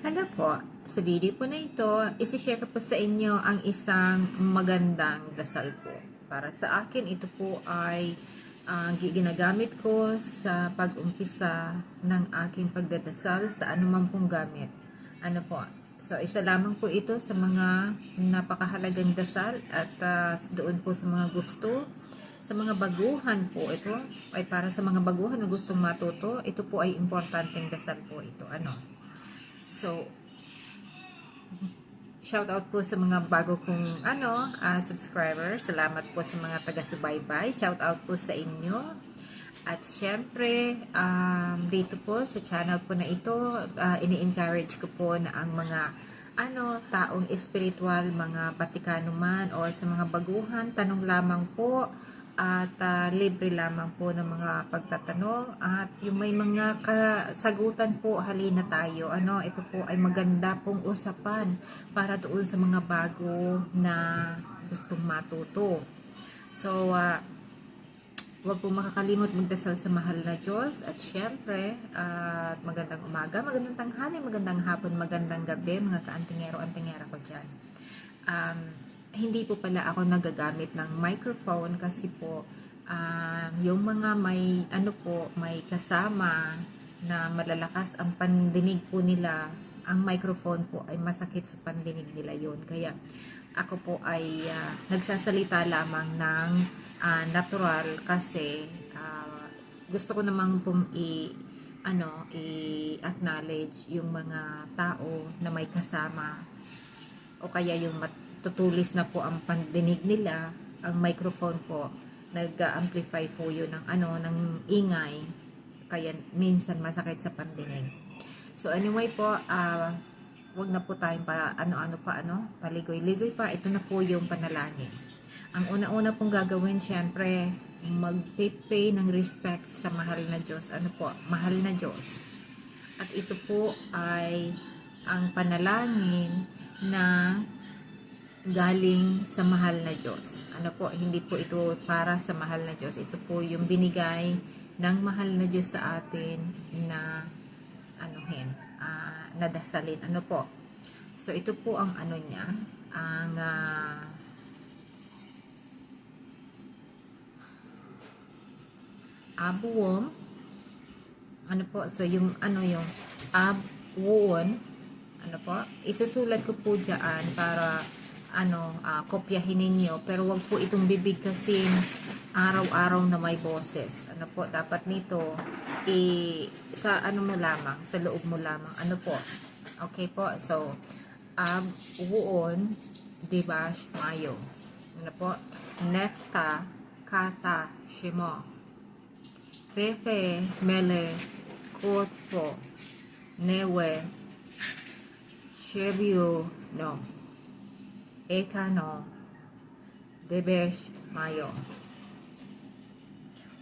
Hello po. Sa video po na ito, isi-share ko po sa inyo ang isang magandang dasal po. Para sa akin, ito po ay ang ginagamit ko sa pag-umpisa ng aking pagdadasal sa anumang pong gamit. Ano po? So, isa lamang po ito sa mga napakahalagang dasal at ah, doon po sa mga gusto sa mga baguhan po ito ay para sa mga baguhan na gustong matuto ito po ay importanteng dasal po ito ano So, shout out po sa mga bago kong ano, ah, subscriber. Salamat po sa mga taga-subaybay. Shout out po sa inyo. At syempre, um, dito po sa channel po na ito, ah, ini-encourage ko po na ang mga ano, taong espiritual, mga Batikano man or sa mga baguhan, tanong lamang po at ah, libre lamang po ng mga pagtatanong at yung may mga kasagutan po halina tayo ano ito po ay maganda pong usapan para doon sa mga bago na gustong matuto so ah, Huwag po makakalimot magdasal sa mahal na Diyos at syempre, at magandang umaga, magandang tanghali, magandang hapon, magandang gabi, mga kaantingero-antingera ko dyan. Um, hindi po pala ako nagagamit ng microphone kasi po um, yung mga may ano po, may kasama na malalakas ang pandinig po nila, ang microphone po ay masakit sa pandinig nila yon Kaya ako po ay ah, nagsasalita lamang ng ah, natural kasi ah, gusto ko namang pong i ano i-acknowledge yung mga tao na may kasama o kaya yung matutulis na po ang pandinig nila ang microphone po nag-amplify po yun ng ano ng ingay kaya minsan masakit sa pandinig so anyway po ah wag na po tayong pa ano-ano pa ano, paligoy-ligoy pa. Ito na po yung panalangin. Ang una-una pong gagawin, syempre, mag-pay ng respect sa mahal na Diyos. Ano po? Mahal na Diyos. At ito po ay ang panalangin na galing sa mahal na Diyos. Ano po, hindi po ito para sa mahal na Diyos. Ito po yung binigay ng mahal na Diyos sa atin na anuhin, ah, nadasalin. Ano po? So, ito po ang ano niya, ang ah, abuom. Ano po? So, yung ano yung abuon. Ano po? Isusulat ko po dyan para ano, ah, kopyahin ninyo. Pero wag po itong bibig kasi araw-araw na may boses. Ano po? Dapat nito i sa ano mo lamang, sa loob mo lamang. Ano po? Okay po. So, ab uon dibash mayo. Ano po? Nefta kata shimo. Pepe mele kotpo newe shebio no. Eka no. Debesh mayo.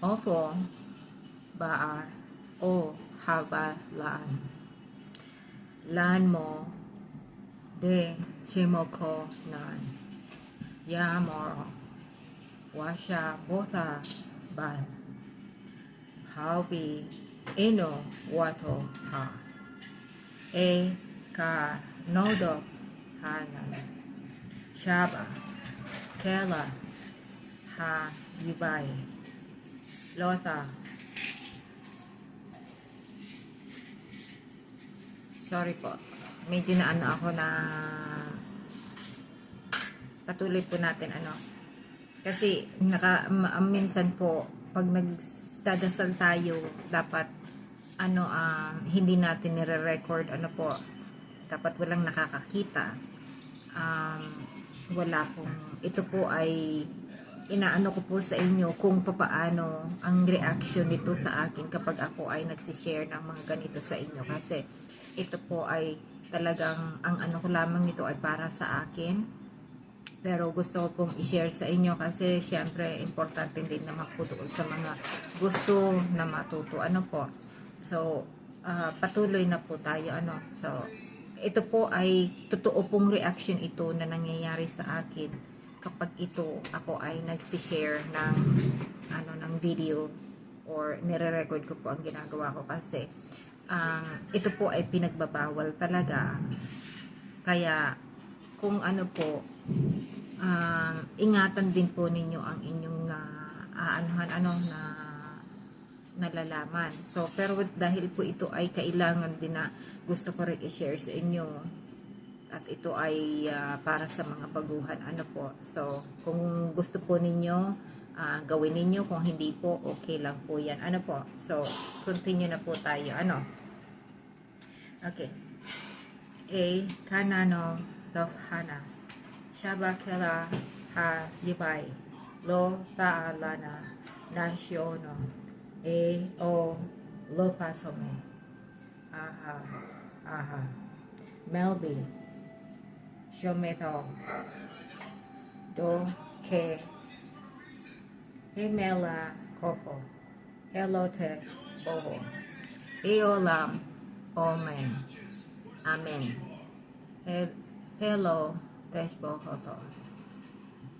Ofo baar o habalaan. Lan mo de shimoko nan. Yamoro. Washa botha ban. Haubi ino wato ha. E ka nodo hanan. Shaba. Kela. Ha yubay. Lotha. Sorry po. Medyo na ano ako na patuloy po natin ano. Kasi naka minsan po pag nagdadasal tayo dapat ano um, hindi natin nire-record ano po dapat walang nakakakita um, wala pong ito po ay inaano ko po sa inyo kung papaano ang reaction nito sa akin kapag ako ay nagsishare ng mga ganito sa inyo. Kasi ito po ay talagang ang ano ko lamang nito ay para sa akin. Pero gusto ko pong i-share sa inyo kasi syempre importante din na makutuon sa mga gusto na matuto ano po? So ah, patuloy na po tayo ano? So ito po ay totoo pong reaction ito na nangyayari sa akin kapag ito ako ay nagsi-share ng ano ng video or nire-record ko po ang ginagawa ko kasi ang ito po ay pinagbabawal talaga. Kaya kung ano po, um, ingatan din po ninyo ang inyong na aanuhan ano na nalalaman. So, pero dahil po ito ay kailangan din na gusto ko rin i-share sa inyo at ito ay ah, para sa mga baguhan ano po. So, kung gusto po ninyo ah, gawin ninyo, kung hindi po okay lang po 'yan. Ano po? So, continue na po tayo. Ano? Okay. A kanano dohana. Shabakela ha yibay. Lo taalana nasyono. E o lo pasome. Aha. Aha. Melby. Shometo. Do ke. Hemela kofo. Elote boho. Eolam. Amen. Amen. He- Hello, Teshbohoto.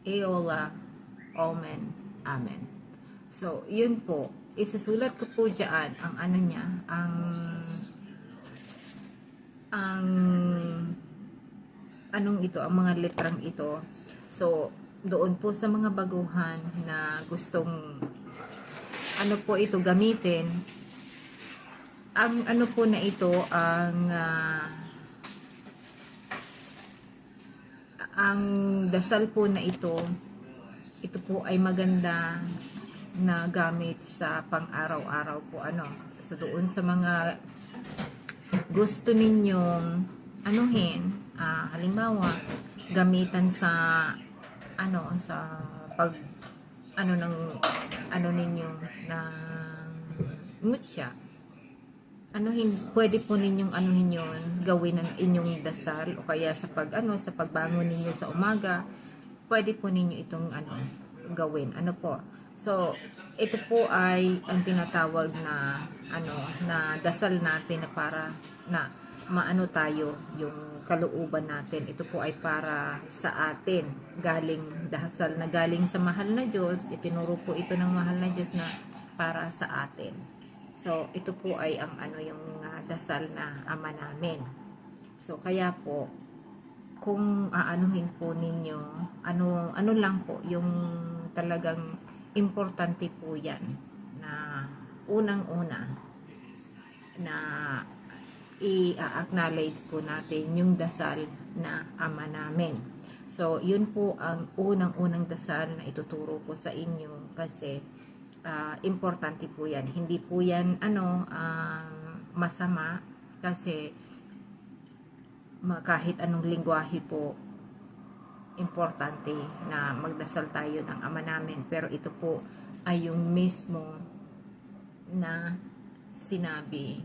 Eola, Amen. Amen. So, yun po. Isusulat ko po dyan ang ano niya, ang ang anong ito, ang mga letrang ito. So, doon po sa mga baguhan na gustong ano po ito gamitin, ang ano po na ito ang ah, ang dasal po na ito ito po ay maganda na gamit sa pang-araw-araw po ano so doon sa mga gusto ninyong anuhin. Ah, halimbawa gamitan sa ano sa pag ano ng ano ninyo ng mutya ano hin pwede po ninyong anuhin yun gawin ng inyong dasal o kaya sa pag ano sa pagbangon ninyo sa umaga pwede po ninyo itong ano gawin. Ano po so ito po ay ang tinatawag na ano na dasal natin na para na maano tayo yung kalooban natin. Ito po ay para sa atin. Galing dasal na galing sa mahal na Diyos itinuro po ito ng mahal na Diyos na para sa atin. So, ito po ay ang ano yung ah, dasal na ama namin. So, kaya po, kung aanuhin po ninyo, ano, ano lang po, yung talagang importante po yan, na unang-una, na i-acknowledge po natin yung dasal na ama namin. So, yun po ang unang-unang dasal na ituturo ko sa inyo kasi ah, importante po yan. Hindi po yan ano, ah, masama kasi kahit anong lingwahe po importante na magdasal tayo ng ama namin. Pero ito po ay yung mismo na sinabi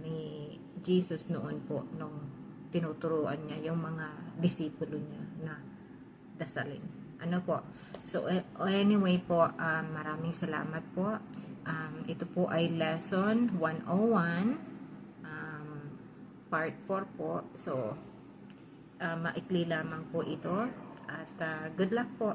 ni Jesus noon po nung tinuturuan niya yung mga disipulo niya na dasalin. Ano po? So, eh, anyway po, um, maraming salamat po. Um, ito po ay lesson 101, um, part 4 po. So, uh, maikli lamang po ito. At uh, good luck po